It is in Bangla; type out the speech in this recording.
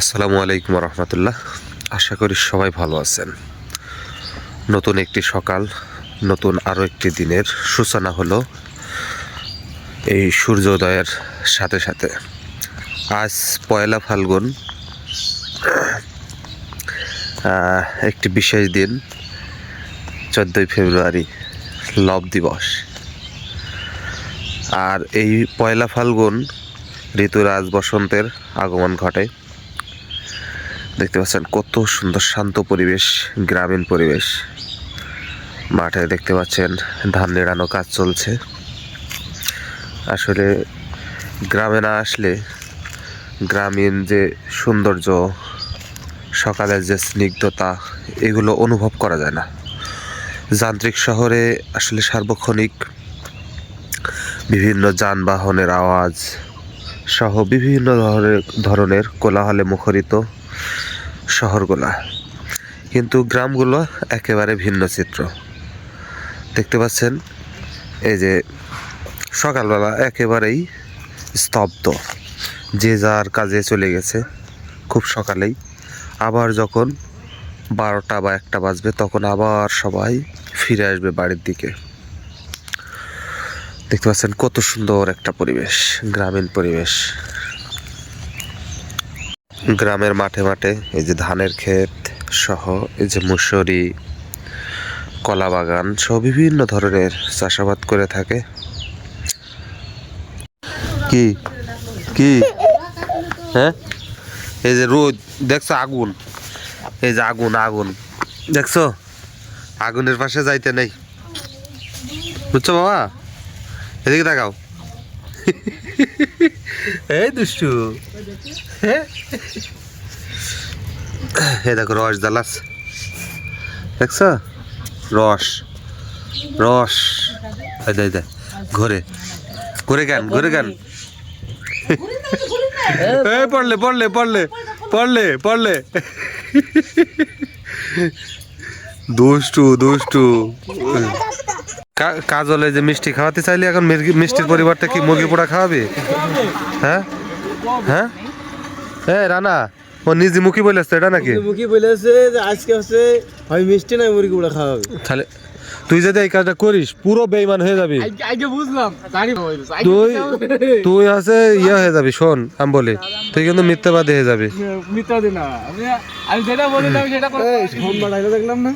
আসসালামু আলাইকুম রহমতুল্লাহ। আশা করি সবাই ভালো আছেন। নতুন একটি সকাল, নতুন আরও একটি দিনের সূচনা হলো এই সূর্যোদয়ের সাথে সাথে। আজ পয়লা ফাল্গুন একটি বিশেষ দিন, চোদ্দোই ফেব্রুয়ারি, লব দিবস। আর এই পয়লা ফাল্গুন ঋতুরাজ বসন্তের আগমন ঘটে। দেখতে পাচ্ছেন কত সুন্দর শান্ত পরিবেশ, গ্রামীণ পরিবেশ। মাঠে দেখতে পাচ্ছেন ধান নেড়ানো কাজ চলছে। আসলে গ্রামে না আসলে গ্রামীণ যে সৌন্দর্য, সকালের যে স্নিগ্ধতা, এগুলো অনুভব করা যায় না। যান্ত্রিক শহরে আসলে সার্বক্ষণিক বিভিন্ন যানবাহনের আওয়াজ সহ বিভিন্ন ধরনের ধরনের কোলাহলে মুখরিত। শহরগুলা। কিন্তু গ্রামগুলো একেবারে ভিন্ন চিত্র। দেখতে পাচ্ছেন, এই যে সকালবেলা একেবারেই স্তব্ধ। যে যার কাজে চলে গেছে খুব সকালেই। আবার যখন বারোটা বা একটা বাজবে, তখন আবার সবাই ফিরে আসবে বাড়ির দিকে। দেখতে পাচ্ছেন কত সুন্দর একটা পরিবেশ, গ্রামীণ পরিবেশ। গ্রামের মাঠে মাঠে এই যে ধানের ক্ষেত সহ এই যে মুসরি, কলা বাগান সহ বিভিন্ন ধরনের চাষাবাদ করে থাকে। কি? কি? হ্যাঁ? এই যে রোদ, দেখছ আগুন? এই যে আগুন আগুন। দেখছ? আগুনের পাশে যাইতে নেই। বুঝছ বাবা? এদিকে তাকাও। এই দুষ্টু। এ দেখো রস দালাস। দেখছ? রস। রস। ঘুরে। ঘুরে গান ঘুরে গান। পড়লে পড়লে পড়লে পড়লে পড়লে। দুষ্টু দুষ্টু। কাজলে যে মিষ্টি খাওয়াতে চাইলে এখন মিষ্টির পরিবর্তে কি মুরগি পোড়া খাওয়াবে? হ্যাঁ? হ্যাঁ? এ রানা ও নিজে মুখী বলেছে এটা নাকি? মুখী বলেছে যে আজকে হচ্ছে হয় মিষ্টি নাই মুরগি গুলো খাওয়াবে তাহলে তুই যদি এই কাজটা করিস পুরো বেইমান হয়ে যাবি। আগে বুঝলাম জানি তুই তুই আছে ইয়ে হয়ে যাবি শোন আমি বলি তুই কিন্তু মিথ্যাবাদী হয়ে যাবি। মিথ্যা না। আমি যেটা বলি আমি সেটা করে দেখলাম না।